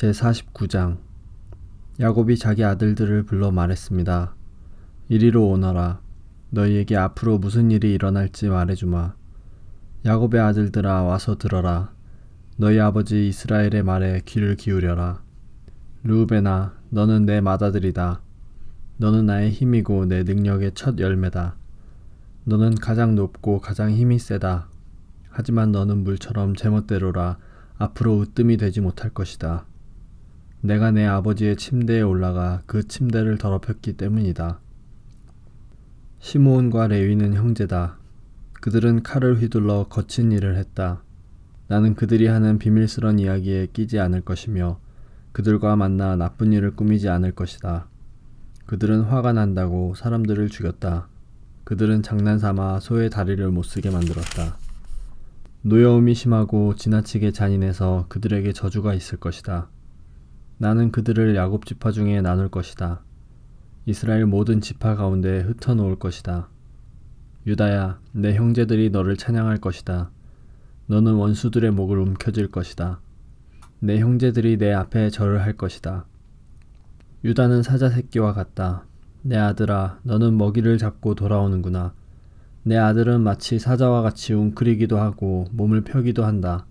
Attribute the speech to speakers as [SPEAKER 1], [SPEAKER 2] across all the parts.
[SPEAKER 1] 제49장 야곱이 자기 아들들을 불러 말했습니다. 이리로 오너라. 너희에게 앞으로 무슨 일이 일어날지 말해주마. 야곱의 아들들아 와서 들어라. 너희 아버지 이스라엘의 말에 귀를 기울여라. 르우벤아 너는 내 맏아들이다. 너는 나의 힘이고 내 능력의 첫 열매다. 너는 가장 높고 가장 힘이 세다. 하지만 너는 물처럼 제멋대로라 앞으로 으뜸이 되지 못할 것이다. 내가 내 아버지의 침대에 올라가 그 침대를 더럽혔기 때문이다. 시므온과 레위는 형제다. 그들은 칼을 휘둘러 거친 일을 했다. 나는 그들이 하는 비밀스런 이야기에 끼지 않을 것이며 그들과 만나 나쁜 일을 꾸미지 않을 것이다. 그들은 화가 난다고 사람들을 죽였다. 그들은 장난삼아 소의 다리를 못쓰게 만들었다. 노여움이 심하고 지나치게 잔인해서 그들에게 저주가 있을 것이다. 나는 그들을 야곱 지파 중에 나눌 것이다. 이스라엘 모든 지파 가운데 흩어놓을 것이다. 유다야, 내 형제들이 너를 찬양할 것이다. 너는 원수들의 목을 움켜쥘 것이다. 내 형제들이 내 앞에 절을 할 것이다. 유다는 사자 새끼와 같다. 내 아들아, 너는 먹이를 잡고 돌아오는구나. 내 아들은 마치 사자와 같이 웅크리기도 하고 몸을 펴기도 한다.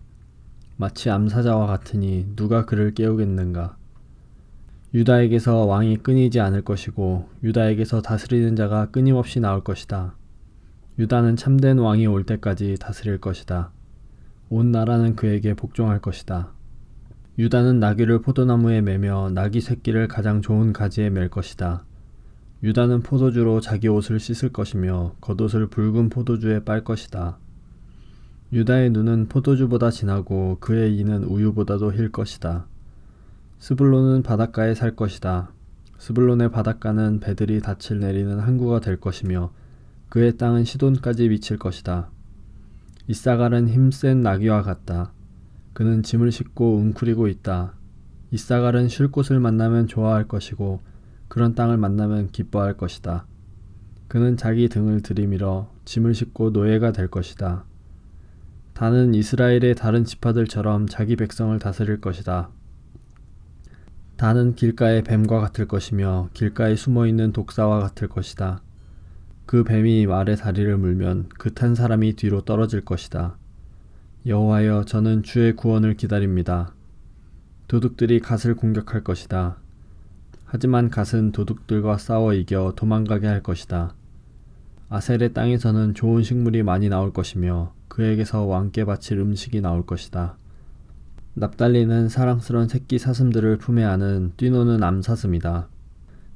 [SPEAKER 1] 마치 암사자와 같으니 누가 그를 깨우겠는가. 유다에게서 왕이 끊이지 않을 것이고 유다에게서 다스리는 자가 끊임없이 나올 것이다. 유다는 참된 왕이 올 때까지 다스릴 것이다. 온 나라는 그에게 복종할 것이다. 유다는 나귀를 포도나무에 매며 나귀 새끼를 가장 좋은 가지에 맬 것이다. 유다는 포도주로 자기 옷을 씻을 것이며 겉옷을 붉은 포도주에 빨 것이다. 유다의 눈은 포도주보다 진하고 그의 이는 우유보다도 힐 것이다. 스불론은 바닷가에 살 것이다. 스불론의 바닷가는 배들이 닻을 내리는 항구가 될 것이며 그의 땅은 시돈까지 미칠 것이다. 이사갈은 힘센 나귀와 같다. 그는 짐을 싣고 웅크리고 있다. 이사갈은 쉴 곳을 만나면 좋아할 것이고 그런 땅을 만나면 기뻐할 것이다. 그는 자기 등을 들이밀어 짐을 싣고 노예가 될 것이다. 다는 이스라엘의 다른 지파들처럼 자기 백성을 다스릴 것이다. 다는 길가의 뱀과 같을 것이며 길가에 숨어 있는 독사와 같을 것이다. 그 뱀이 말의 다리를 물면 그 탄 사람이 뒤로 떨어질 것이다. 여호와여 저는 주의 구원을 기다립니다. 도둑들이 갓을 공격할 것이다. 하지만 갓은 도둑들과 싸워 이겨 도망가게 할 것이다. 아셀의 땅에서는 좋은 식물이 많이 나올 것이며 그에게서 왕께 바칠 음식이 나올 것이다. 납달리는 사랑스런 새끼 사슴들을 품에 안은 뛰노는 암사슴이다.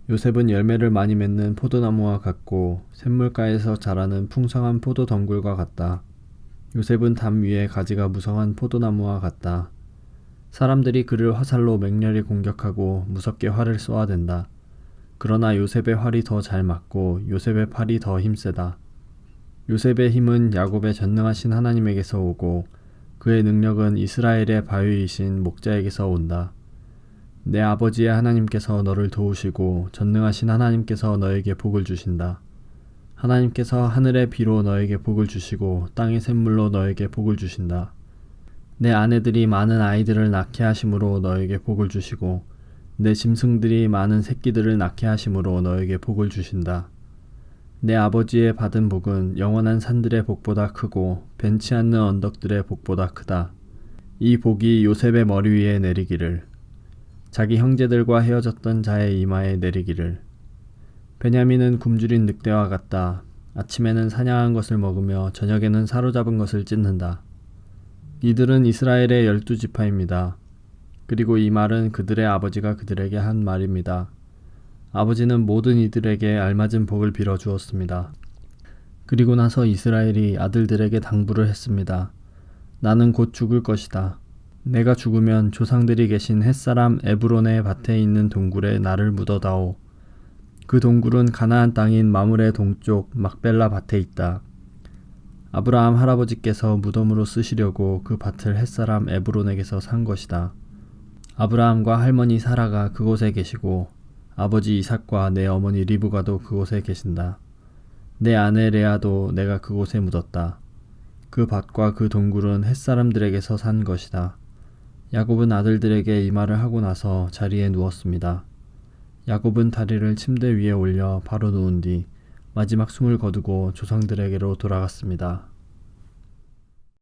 [SPEAKER 1] 요셉은 열매를 많이 맺는 포도나무와 같고 샘물가에서 자라는 풍성한 포도 덩굴과 같다. 요셉은 담 위에 가지가 무성한 포도나무와 같다. 사람들이 그를 화살로 맹렬히 공격하고 무섭게 활을 쏘아댄다. 그러나 요셉의 활이 더 잘 맞고 요셉의 팔이 더 힘세다. 요셉의 힘은 야곱의 전능하신 하나님에게서 오고 그의 능력은 이스라엘의 바위이신 목자에게서 온다. 내 아버지의 하나님께서 너를 도우시고 전능하신 하나님께서 너에게 복을 주신다. 하나님께서 하늘의 비로 너에게 복을 주시고 땅의 샘물로 너에게 복을 주신다. 내 아내들이 많은 아이들을 낳게 하심으로 너에게 복을 주시고 내 짐승들이 많은 새끼들을 낳게 하심으로 너에게 복을 주신다. 내 아버지의 받은 복은 영원한 산들의 복보다 크고 벤치 않는 언덕들의 복보다 크다. 이 복이 요셉의 머리 위에 내리기를 자기 형제들과 헤어졌던 자의 이마에 내리기를 베냐민은 굶주린 늑대와 같다. 아침에는 사냥한 것을 먹으며 저녁에는 사로잡은 것을 찢는다. 이들은 이스라엘의 열두 지파입니다. 그리고 이 말은 그들의 아버지가 그들에게 한 말입니다. 아버지는 모든 이들에게 알맞은 복을 빌어 주었습니다. 그리고 나서 이스라엘이 아들들에게 당부를 했습니다. 나는 곧 죽을 것이다. 내가 죽으면 조상들이 계신 햇사람 에브론의 밭에 있는 동굴에 나를 묻어다오. 그 동굴은 가나안 땅인 마물의 동쪽 막벨라 밭에 있다. 아브라함 할아버지께서 무덤으로 쓰시려고 그 밭을 햇사람 에브론에게서 산 것이다. 아브라함과 할머니 사라가 그곳에 계시고 아버지 이삭과 내 어머니 리브가도 그곳에 계신다. 내 아내 레아도 내가 그곳에 묻었다. 그 밭과 그 동굴은 햇사람들에게서 산 것이다. 야곱은 아들들에게 이 말을 하고 나서 자리에 누웠습니다. 야곱은 다리를 침대 위에 올려 바로 누운 뒤 마지막 숨을 거두고 조상들에게로 돌아갔습니다.